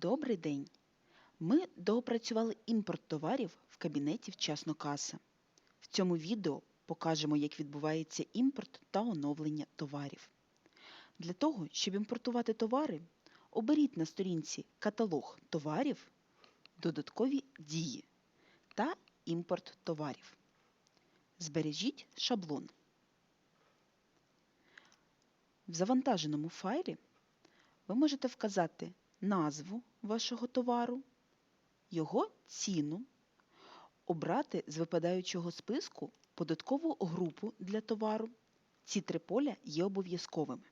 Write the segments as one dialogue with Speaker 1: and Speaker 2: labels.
Speaker 1: Добрий день! Ми доопрацювали імпорт товарів в кабінеті вчасно каса. В цьому відео покажемо, як відбувається імпорт та оновлення товарів. Для того, щоб імпортувати товари, оберіть на сторінці Каталог товарів, Додаткові дії та Імпорт товарів. Збережіть шаблон. В завантаженому файлі ви можете вказати назву вашого товару, його ціну, обрати з випадаючого списку податкову групу для товару. Ці три поля є обов'язковими.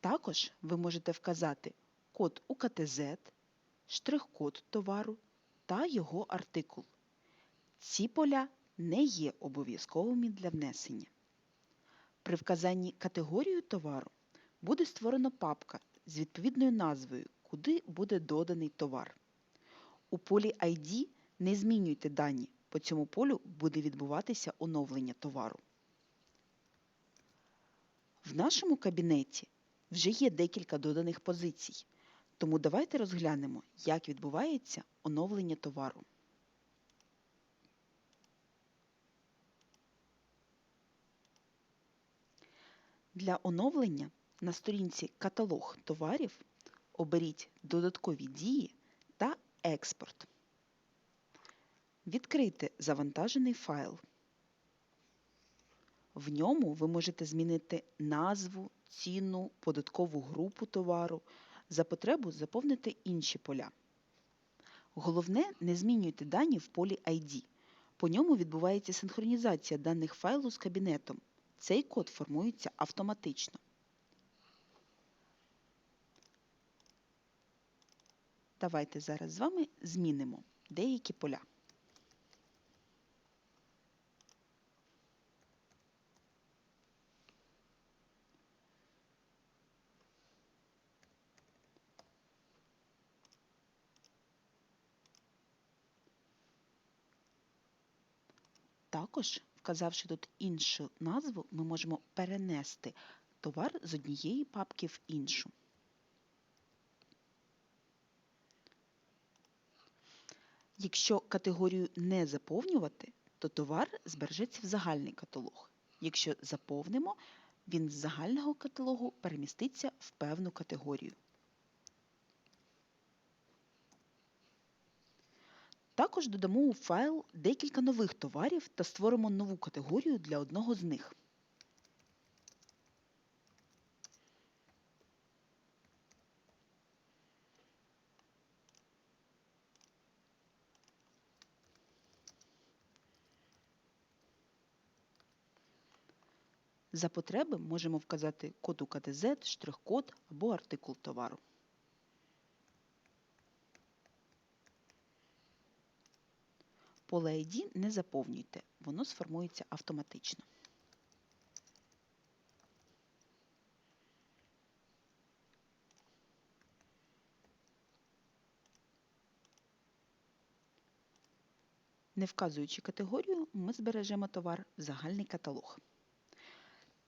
Speaker 1: Також ви можете вказати код УКТЗ, штрих-код товару та його артикул. Ці поля не є обов'язковими для внесення. При вказанні категорію товару буде створена папка з відповідною назвою, куди буде доданий товар. У полі ID не змінюйте дані, по цьому полю буде відбуватися оновлення товару. В нашому кабінеті вже є декілька доданих позицій, тому давайте розглянемо, як відбувається оновлення товару. Для оновлення на сторінці Каталог товарів оберіть Додаткові дії та Експорт. Відкрийте завантажений файл. В ньому ви можете змінити назву, ціну, податкову групу товару, за потребу заповнити інші поля. Головне, не змінюйте дані в полі ID. По ньому відбувається синхронізація даних файлу з кабінетом. Цей код формується автоматично. Давайте зараз з вами змінимо деякі поля. Також, вказавши тут іншу назву, ми можемо перенести товар з однієї папки в іншу. Якщо категорію не заповнювати, то товар збережеться в загальний каталог. Якщо заповнимо, він з загального каталогу переміститься в певну категорію. Також додамо у файл декілька нових товарів та створимо нову категорію для одного з них. За потреби можемо вказати код УКТЗ, штрих-код або артикул товару. Поле ID не заповнюйте, воно сформується автоматично. Не вказуючи категорію, ми збережемо товар в загальний каталог.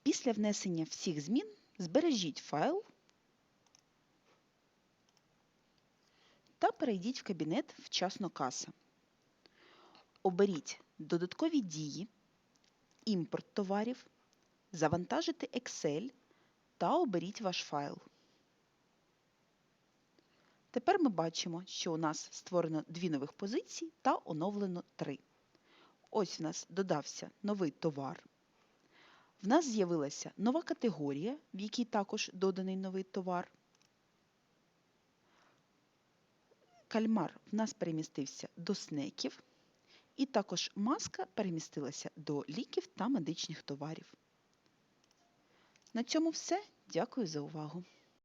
Speaker 1: Після внесення всіх змін збережіть файл та перейдіть в кабінет вчасно каса. Оберіть додаткові дії, імпорт товарів, завантажити Excel та оберіть ваш файл. Тепер ми бачимо, що у нас створено дві нових позиції та оновлено три. Ось у нас додався новий товар. В нас з'явилася нова категорія, в якій також доданий новий товар. Кальмар в нас перемістився до снеків. І також маска перемістилася до ліків та медичних товарів. На цьому все. Дякую за увагу!